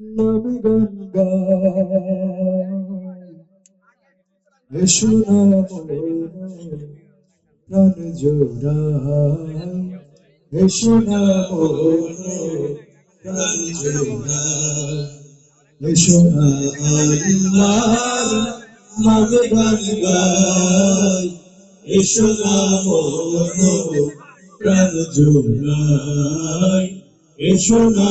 নামে গান গাই এসো না প্রাণ জোড়াই এসো না প্রাণ জোড়াই এসো না আল্লাহর নামে গান গাই এসো না প্রাণ জোড়াই এসো না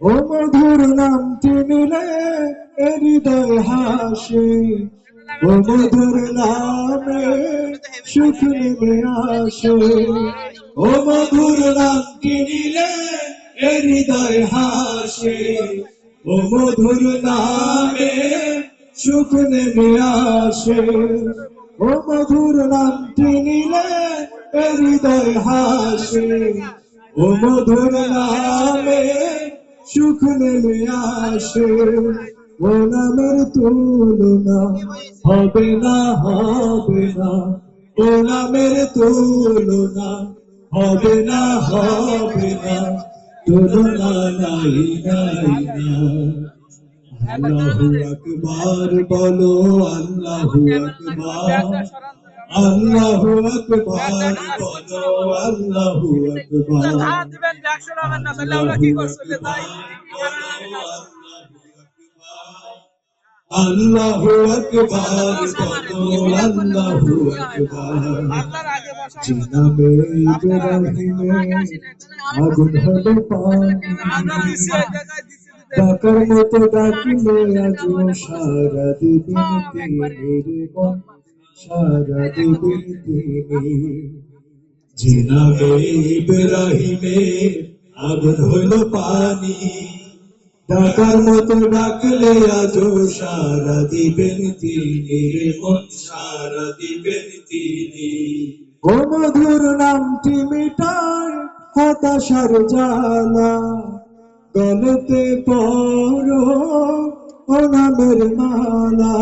ও মধুর নামটি নিলে হৃদয় হাসে। ও মধুর নামে সুখ নেমে আসে। ও মধুর নামটি নিলে হৃদয় হাসে। ও মধুর নামে সুখ নেমে আসে। ও মধুর নামটি নিলে হৃদয় হাসে। ও মধুর নামে সুখ নেমে আসে। নামের তুলনা হবে না হবে না। নামের তুলনা হবে না হবে না। তুলনা নাই নাই না আল্লাহু আকবার, বলো আল্লাহু আকবার। আল্লাহু আকবার। বলো আল্লাহু আকবার সারা মন সারা দিবেন তিনি জিনাবে ইব্রাহিমে আগুন হলো পানি ডাকার মতো ডাকলে আজ সারা দিবেন তিনি মন সারা দিবেন তিনি। ও মধুর নামটি মিটায় হতাশার জ্বালা গলতে পড়ো ও নামের মালা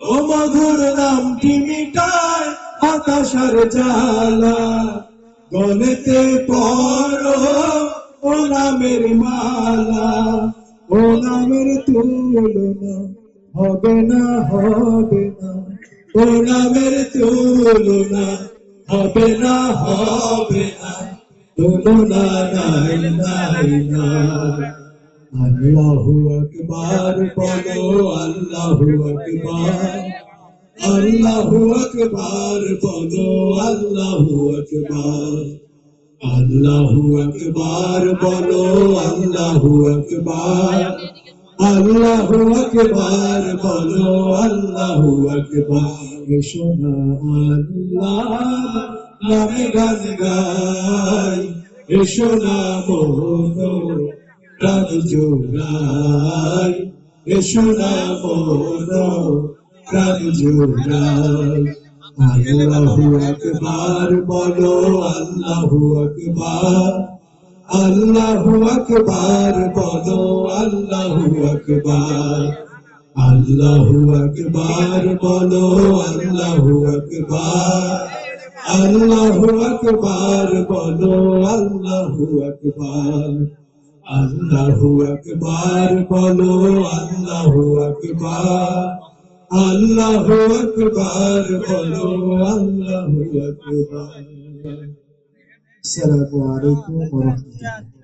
ও মধুর নামটি মিটায় হতাশার জ্বালা। গলেতে পড়ো ও নামের মালা। ও নামের তুলনা হবে না হবে না। ও নামের তুলনা হবে না হবে না। তুলনা নাই নাই নাই। আল্লাহু আকবার, বলো আল্লাহু আকবার। আল্লাহু আকবার, বলো আল্লাহু আকবার। আল্লাহু আকবার, বলো আল্লাহু আকবার। আল্লাহু আকবার, বলো আল্লাহু আকবার। এসো না আল্লাহ নামে গান গাই। এসো না মোহনো প্রাণ জোড়াই এসো না মোহনো প্রাণ জোড়াই আল্লাহু আকবার, বলো আল্লাহু আকবার। আল্লাহু আকবার, বলো আল্লাহু আকবার। আল্লাহু আকবার আকবার। আল্লাহু আকবার বলো আল্লাহু আকবার। আল্লাহু আকবার বলো আল্লাহু আকবার। আসসালামু আলাইকুম ওয়া রাহমাতুল্লাহ।